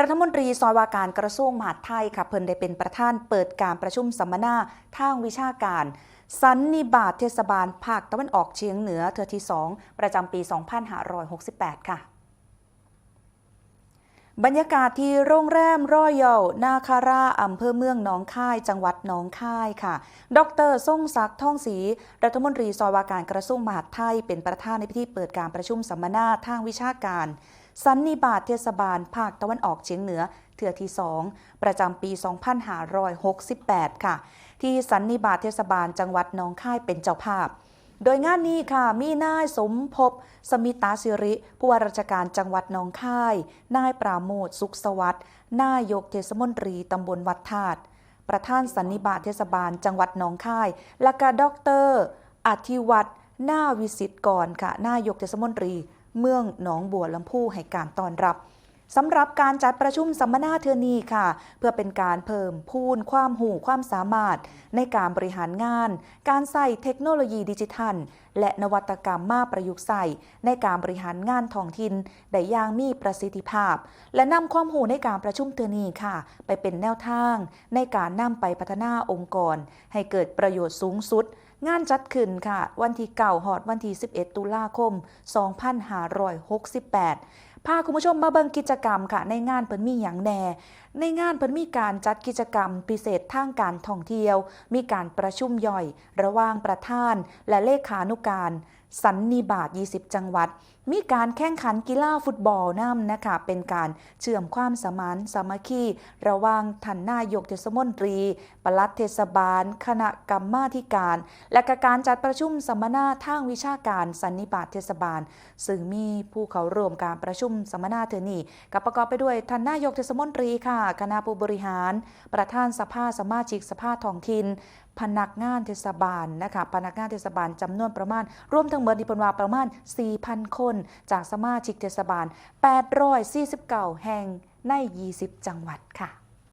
รัฐมนตรีซอยว่าการกระทรวงมหาดไทยค่ะเพิ่นได้เป็นประธานเปิดการประชุมสัมมนาทางวิชาการสันนิบาตเทศบาลภาคตะวันออกเฉียงเหนือเทือที่ 2 ประจำปี 2568 ค่ะ บรรยากาศที่โรงแรมรอยัลนาคาราอำเภอเมืองหนองคาย จังหวัดหนองคายค่ะ ดรทรงศักดิ์ท่องศรีรัฐมนตรีซอยว่าการกระทรวงมหาดไทย เป็นประธานในพิธีเปิดการประชุมสัมมนาทางวิชาการ สันนิบาตเทศบาล ภาคตะวันออกเฉียงเหนือเทือที่ 2 ประจำปี 2568 ค่ะ ที่สันนิบาตเทศบาลจังหวัดหนองคายเป็นเจ้าภาพ โดยงานนี้ค่ะ มีนายสมภพสมิตาสิริ ผู้ว่าราชการจังหวัดหนองคาย นายปราโมทสุขสวัสดิ์นายกเทศมนตรีตำบลวัดธาตุประธานสันนิบาตเทศบาลจังหวัดหนองคาย และก็ด็อกเตอร์อธิวัตรนาวิสิตกรค่ะ นายกเทศมนตรี เมืองหนองบัวลำพูให้การต้อนรับ สำหรับการจัดประชุมสัมมนาเทือนีค่ะ เพื่อเป็นการเพิ่มพูนความหูความสามารถ ในการบริหารงาน การใส่เทคโนโลยีดิจิทัลและนวัตกรรมมาประยุกต์ใส่ในการบริหารงานท้องถิ่นได้อย่างมีประสิทธิภาพ และนำความหูในการประชุมเทือนีค่ะ ไปเป็นแนวทาง ในการนำไปพัฒนาองค์กร ให้เกิดประโยชน์สูงสุด งานจัดขึ้นค่ะ วันที่เก่าหอดวันที่ 11 ตุลาคม 2568พาคุณผู้ชมมาเบิ่งกิจกรรมค่ะ ในงานเพิ่นมีอย่างแน่ ในงานเพิ่นมีการจัดกิจกรรมพิเศษทางการท่องเที่ยว มีการประชุมย่อย ระหว่างประธาน และเลขานุการสันนิบาต 20 จังหวัด มีการแข่งขันกีฬาฟุตบอลน้ำนะคะ เป็นการเชื่อมความสมานสามัคคี ระหว่างท่านนายกเทศมนตรี ปลัดเทศบาล คณะกรรมาธิการ และกการจัดประชุมสัมมนาทางวิชาการสันนิบาตเทศบาล ซึ่งมีผู้เข้าร่วมการประชุมสัมมนาเทอนี่กับประกอบไปด้วยท่านนายกเทศมนตรีค่ะ คณะผู้บริหาร ประธานสภาสมาชิกสภาท้องถิ่น พนักงานเทศบาลนะคะพนักงานเทศบาลจำนวนประมาณรวมทั้งหมดที่เปนว่าประมาณ 4,000 คน จากสมาชิกเทศบาล849แห่งใน 20 จังหวัดค่ะ